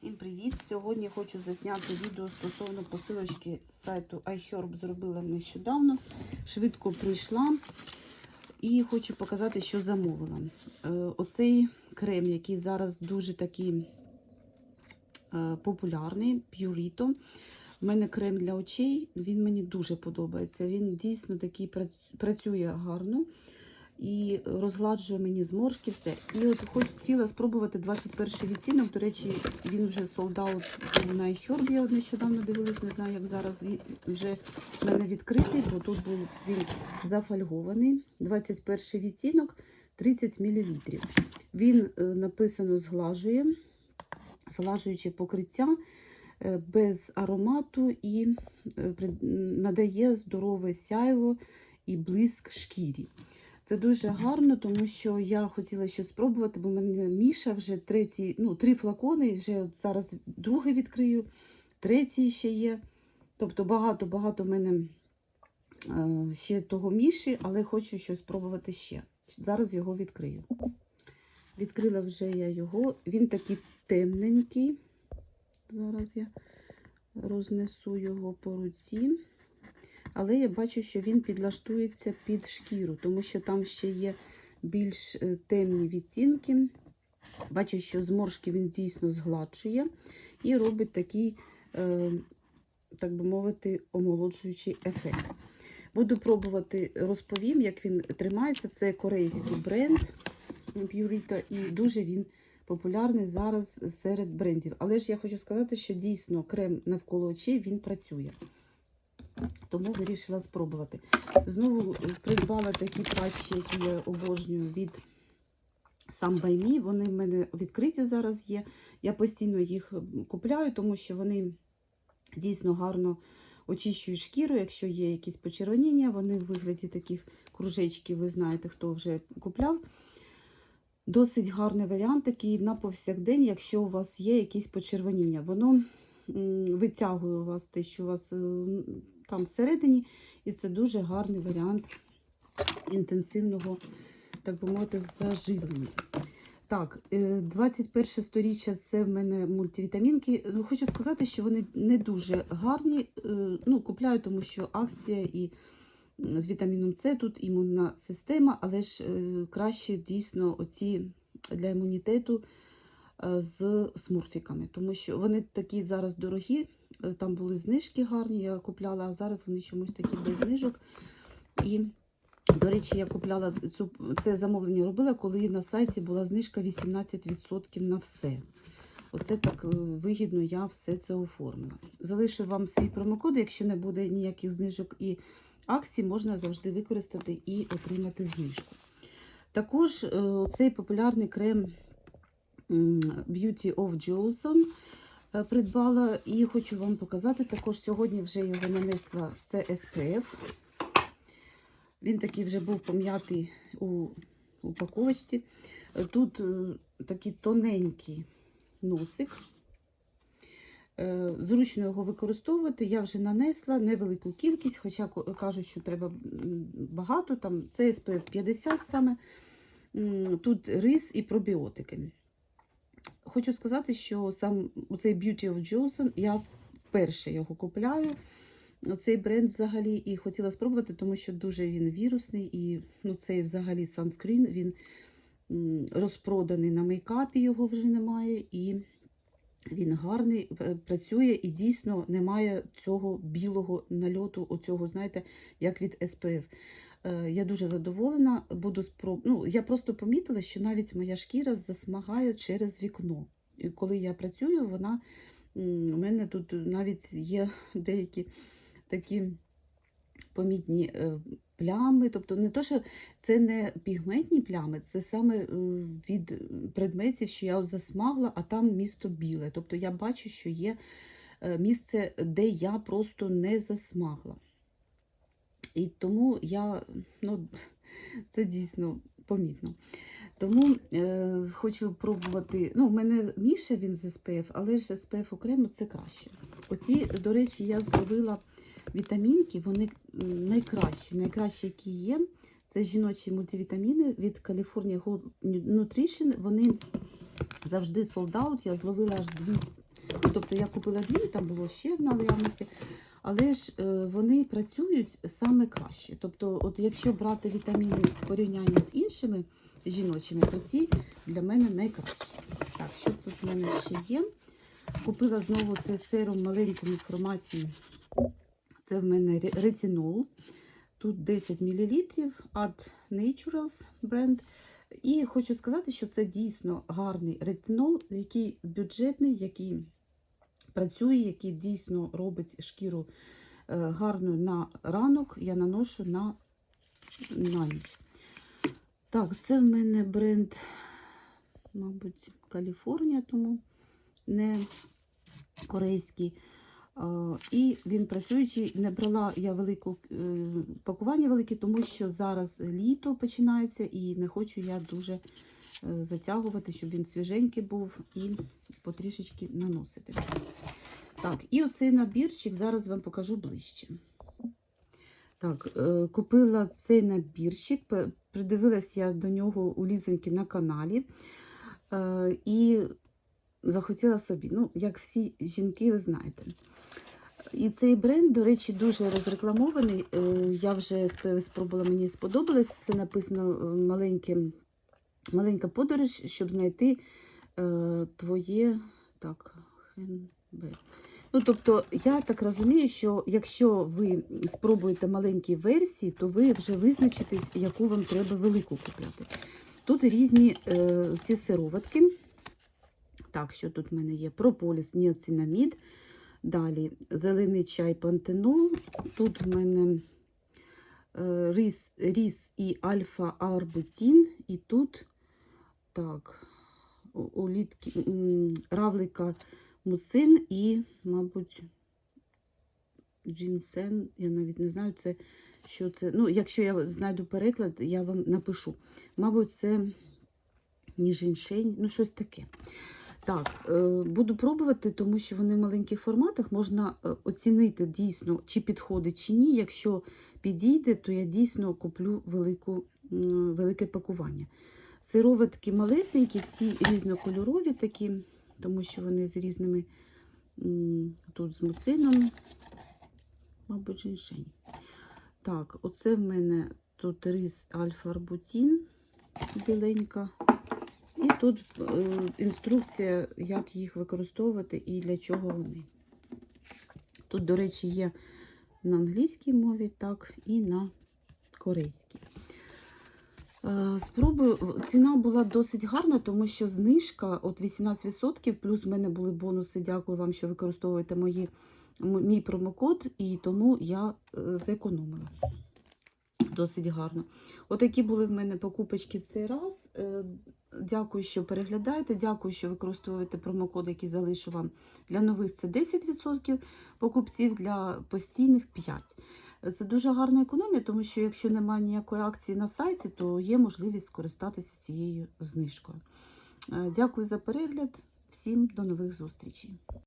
Всім привіт! Сьогодні хочу засняти відео стосовно посилочки з сайту iHerb. Зробила нещодавно. Швидко прийшла і хочу показати, що замовила. Е, Оцей крем, який зараз дуже такий е, популярний, Purito. У мене крем для очей, він мені дуже подобається. Він дійсно такий працює гарно і розгладжує мені зморшки, все. І от хотіла спробувати 21 відтінок. До речі, він вже солдат на iHerb, я от нещодавно дивилась, не знаю, як зараз він вже в мене відкритий, бо тут був він зафольгований. 21 відтінок 30 мл. Він е, написано зглажує, зглажуюче покриття е, без аромату і е, надає здорове сяйво і блиск шкірі. Це дуже гарно, тому що я хотіла щось спробувати, бо в мене Міша вже третій, ну, три флакони, вже зараз другий відкрию, третій ще є. Тобто багато-багато в мене е, ще того Міші, але хочу щось спробувати ще. Зараз його відкрию. Відкрила вже я його. Він такий темненький. Зараз я рознесу його по руці. Але я бачу, що він підлаштується під шкіру, тому що там ще є більш е, темні відтінки. Бачу, що зморшки він дійсно згладшує і робить такий, е, так би мовити, омолоджуючий ефект. Буду пробувати, розповім, як він тримається. Це корейський бренд Purito, і дуже він популярний зараз серед брендів. Але ж я хочу сказати, що дійсно крем навколо очей він працює тому вирішила спробувати. Знову придбала такі патчі, які я обожнюю від сам Баймі. Вони в мене відкриті зараз є. Я постійно їх купляю, тому що вони дійсно гарно очищують шкіру. Якщо є якісь почервоніння, вони в вигляді таких кружечків, ви знаєте, хто вже купляв. Досить гарний варіант, такий на повсякдень, якщо у вас є якісь почервоніння. Воно витягує у вас те, що у вас е, там всередині, і це дуже гарний варіант інтенсивного, так би мовити, заживлення. Так, е, 21 сторіччя це в мене мультивітамінки. Ну, Хочу сказати, що вони не дуже гарні. Е, Ну, Купляю, тому що акція і з вітаміном С тут імунна система, але ж е, краще дійсно оці для імунітету е, з смурфіками, тому що вони такі зараз дорогі. Е, Там були знижки гарні, я купляла, а зараз вони чомусь такі без знижок. І, до речі, я купляла цю, це замовлення робила, коли на сайті була знижка 18% на все. Оце так е, вигідно, я все це оформила. Залишу вам свій промокод, якщо не буде ніяких знижок і акцій, можна завжди використати і отримати знижку. Також е, цей популярний крем Beauty of Johnson придбала і хочу вам показати. Також сьогодні вже його нанесла це SPF. Він такий вже був пом'ятий у упаковочці. Е, Тут е, такий тоненький носик. Е, Зручно його використовувати. Я вже нанесла невелику кількість, хоча кажуть, що треба багато. Там це SPF 50 саме. Тут рис і пробіотики. Хочу сказати, що сам цей Beauty of Johnson я вперше його купляю. Цей бренд взагалі і хотіла спробувати, тому що дуже він вірусний, і ну, цей взагалі санскрін, він розпроданий на мейкапі, його вже немає. І він гарний, е, працює і дійсно немає цього білого нальоту, оцього, знаєте, як від SPF. Е, Я дуже задоволена. Буду спроб... ну, я просто помітила, що навіть моя шкіра засмагає через вікно. І коли я працюю, вона у мене тут навіть є деякі такі помітні е, плями. Тобто не то, що це не пігментні плями, це саме е, від предметів, що я засмагла, а там місто біле. Тобто я бачу, що є місце, де я просто не засмагла. І тому я, ну, це дійсно помітно. Тому е, хочу пробувати. Ну, у мене Міша він з SPF, але ж SPF окремо це краще. Оці, до речі, я зловила вітамінки, вони найкращі, найкращі, які є. Це жіночі мультивітаміни від California Gold Nutrition. Вони завжди sold out. Я зловила аж дві Ну, тобто я купила дві, там було ще в наявності. Але ж е, вони працюють саме краще. Тобто, от якщо брати вітаміни в порівнянні з іншими жіночими, то ці для мене найкращі. Так, що тут в мене ще є? Купила знову цей серум маленької інформації. Це в мене ре- ретинол. Тут 10 мл від Naturals бренд. І хочу сказати, що це дійсно гарний ретинол, який бюджетний, який працює, який дійсно робить шкіру е, гарною на ранок. Я наношу на, на ніч. Так, це в мене бренд, мабуть, Каліфорнія, тому не корейський. І він працюючий, не брала я велику е, пакування велике, тому що зараз літо починається і не хочу я дуже е, затягувати, щоб він свіженький був і потрішечки наносити. Так, і оцей набірчик зараз вам покажу ближче. Так, е, купила цей набірчик, придивилась я до нього у Лізоньки на каналі. Е, І захотіла собі. Ну, як всі жінки, ви знаєте. І цей бренд, до речі, дуже розрекламований. Е, Я вже спробувала, мені сподобалось. Це написано е, маленьке, маленька подорож, щоб знайти е, твоє так. Ну, тобто, я так розумію, що якщо ви спробуєте маленькі версії, то ви вже визначитесь, яку вам треба велику купляти. Тут різні е, ці сироватки. Так, що тут в мене є? Прополіс, ніацинамід. Далі зелений чай пантенол. Тут в мене е, рис, ріс і альфа-арбутін. І тут так, улітки, равлика муцин і, мабуть, джинсен. Я навіть не знаю, це, що це. Ну, якщо я знайду переклад, я вам напишу. Мабуть, це ніжіншень, ну щось таке. Так, е, буду пробувати, тому що вони в маленьких форматах можна е, оцінити дійсно, чи підходить, чи ні. Якщо підійде, то я дійсно куплю велику, велике пакування. Сироватки малесенькі, всі різнокольорові такі, тому що вони з різними тут з муцином, мабуть, женьшень. Так, оце в мене тут рис альфа-арбутін біленька. І тут е, інструкція, як їх використовувати і для чого вони. Тут, до речі, є на англійській мові, так, і на корейській. Е, Спробую, ціна була досить гарна, тому що знижка от 18%, плюс в мене були бонуси. Дякую вам, що використовуєте мої, мій промокод, і тому я е, зекономила. Досить гарно. Отакі були в мене покупочки в цей раз. Е, Дякую, що переглядаєте. Дякую, що використовуєте промокод, який залишу вам. Для нових це 10% покупців, для постійних 5%. Це дуже гарна економія, тому що якщо немає ніякої акції на сайті, то є можливість скористатися цією знижкою. Е, Дякую за перегляд. Всім до нових зустрічей.